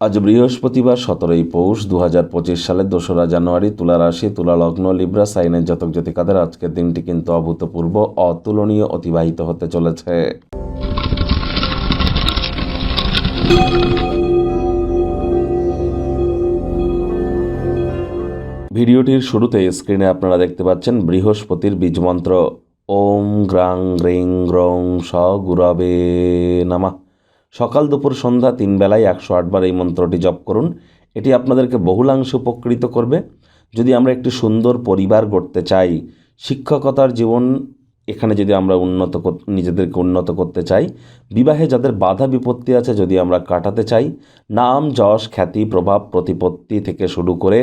আজ বৃহস্পতিবার সতেরোই পৌষ দু হাজার পঁচিশ সালের দোসরা জানুয়ারি তুলা রাশি, তুলা লগ্ন, লিব্রা, সাইনের জাতক জাতিকাদের আজকের দিনটি কিন্তু অভূতপূর্ব, অতুলনীয়, অতিবাহিত হতে চলেছে। ভিডিওটির শুরুতে স্ক্রিনে আপনারা দেখতে পাচ্ছেন বৃহস্পতির বীজমন্ত্র ওম গ্রাং গ্রিং গ্রং স গুরবে নামা। সকাল দুপুর সন্ধ্যা তিন বেলায় একশো আটবার এই মন্ত্রটি জপ করুন। এটি আপনাদেরকে বহুলাংশে উপকৃত করবে। যদি আমরা একটি সুন্দর পরিবার গড়তে চাই, শিক্ষকতার জীবন এখানে যদি আমরা উন্নত নিজেদেরকে উন্নত করতে চাই, বিবাহে যাদের বাধা বিপত্তি আছে যদি আমরা কাটাতে চাই, নাম, যশ, খ্যাতি, প্রভাব, প্রতিপত্তি থেকে শুরু করে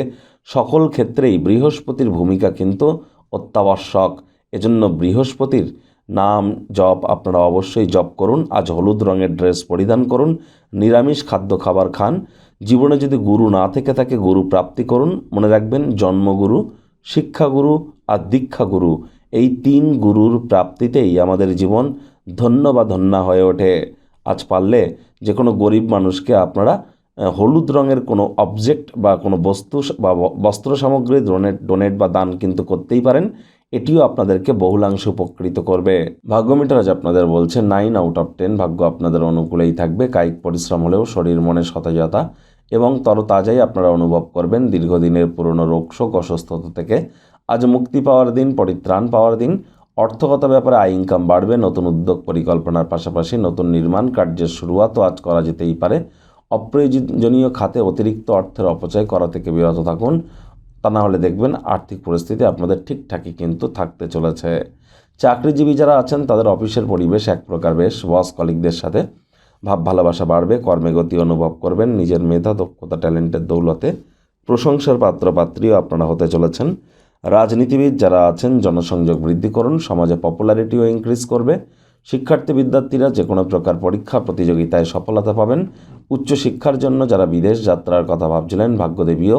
সকল ক্ষেত্রেই বৃহস্পতির ভূমিকা কিন্তু অত্যাবশ্যক। এজন্য বৃহস্পতির নাম জপ আপনারা অবশ্যই জপ করুন। আজ হলুদ রঙের ড্রেস পরিধান করুন। নিরামিষ খাদ্য খাবার খান। জীবনে যদি গুরু না থেকে থাকে, গুরু প্রাপ্তি করুন। মনে রাখবেন, জন্মগুরু, শিক্ষাগুরু আর দীক্ষাগুরু এই তিন গুরুর প্রাপ্তিতেই আমাদের জীবন ধন্য বা ধন্যা হয়ে ওঠে। আজ পারলে যে কোনো গরিব মানুষকে আপনারা হলুদ রঙের কোনো অবজেক্ট বা কোনো বস্তু বা বস্ত্র সামগ্রী ডোনেট ডোনেট বা দান কিন্তু করতেই পারেন। এটিও আপনাদেরকে বহুলাংশে উপকৃত করবে। ভাগ্যমিটার আজ আপনাদের বলছে নাইন আউট অফ টেন ভাগ্য আপনাদের অনুকূলেই থাকবে। কায়িক পরিশ্রম হলেও শরীর, মনে সতেজতা এবং তরতাজাই আপনারা অনুভব করবেন। দীর্ঘদিনের পুরনো রোগশোক, অসুস্থতা থেকে আজ মুক্তি পাওয়ার দিন, পরিত্রাণ পাওয়ার দিন। অর্থগত ব্যাপারে আয় ইনকাম বাড়বে। নতুন উদ্যোগ পরিকল্পনার পাশাপাশি নতুন নির্মাণ কার্যের শুরুয়াতও আজ করা যেতেই পারে। অপ্রয়োজনীয় খাতে অতিরিক্ত অর্থের অপচয় করা থেকে বিরত থাকুন। তা না হলে দেখবেন আর্থিক পরিস্থিতি আপনাদের ঠিকঠাকই কিন্তু থাকতে চলেছে। চাকরিজীবী যারা আছেন, তাদের অফিসের পরিবেশ এক প্রকার বেশ। বস কলিগদের সাথে ভাব ভালোবাসা বাড়বে, কর্মে গতি অনুভব করবেন, নিজের মেধা, দক্ষতা, ট্যালেন্টের দৌলতে প্রশংসার পাত্রপাত্রীও আপনারা হতে চলেছেন। রাজনীতিবিদ যারা আছেন, জনসংযোগ বৃদ্ধি করুন, সমাজে পপুলারিটিও ইনক্রিজ করবে। শিক্ষার্থী বিদ্যার্থীরা যে কোনো প্রকার পরীক্ষা প্রতিযোগিতায় সফলতা পাবেন। উচ্চশিক্ষার জন্য যারা বিদেশ যাত্রার কথা ভাবছিলেন, ভাগ্যদেবীও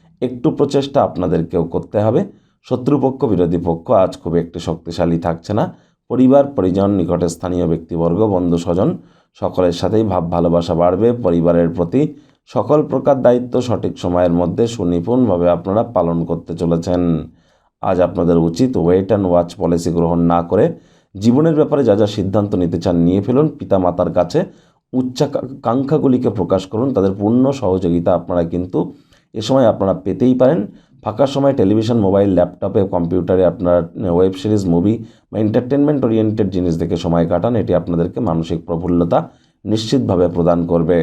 একটু প্রচেষ্টা আপনাদেরকেও করতে হবে। শত্রুপক্ষ, বিরোধী পক্ষ আজ খুব একটি শক্তিশালী থাকছে না। পরিবার, পরিজন, নিকটে স্থানীয় ব্যক্তিবর্গ, বন্ধু, স্বজন, সকলের সাথেই ভাব, ভালোবাসা বাড়বে। পরিবারের প্রতি সকল প্রকার দায়িত্ব সঠিক সময়ের মধ্যে সুনিপুণভাবে আপনারা পালন করতে চলেছেন। আজ আপনাদের উচিত ওয়েট অ্যান্ড ওয়াচ পলিসি গ্রহণ না করে জীবনের ব্যাপারে যা যা সিদ্ধান্ত নিতে চান নিয়ে ফেলুন। পিতামাতার কাছে উচ্চাকাঙ্ক্ষাগুলিকে প্রকাশ করুন। তাদের পূর্ণ সহযোগিতা আপনারা কিন্তু এ সময় আপনারা পেতেই পারেন। ফাঁকা সময় টেলিভিশন, মোবাইল, ল্যাপটপে, কম্পিউটারে আপনার ওয়েব সিরিজ, মুভি বা এন্টারটেনমেন্ট ওরিয়েন্টেড জিনিস দেখে সময় কাটান। এটি আপনাদেরকে মানসিক প্রফুল্লতা নিশ্চিতভাবে প্রদান করবে।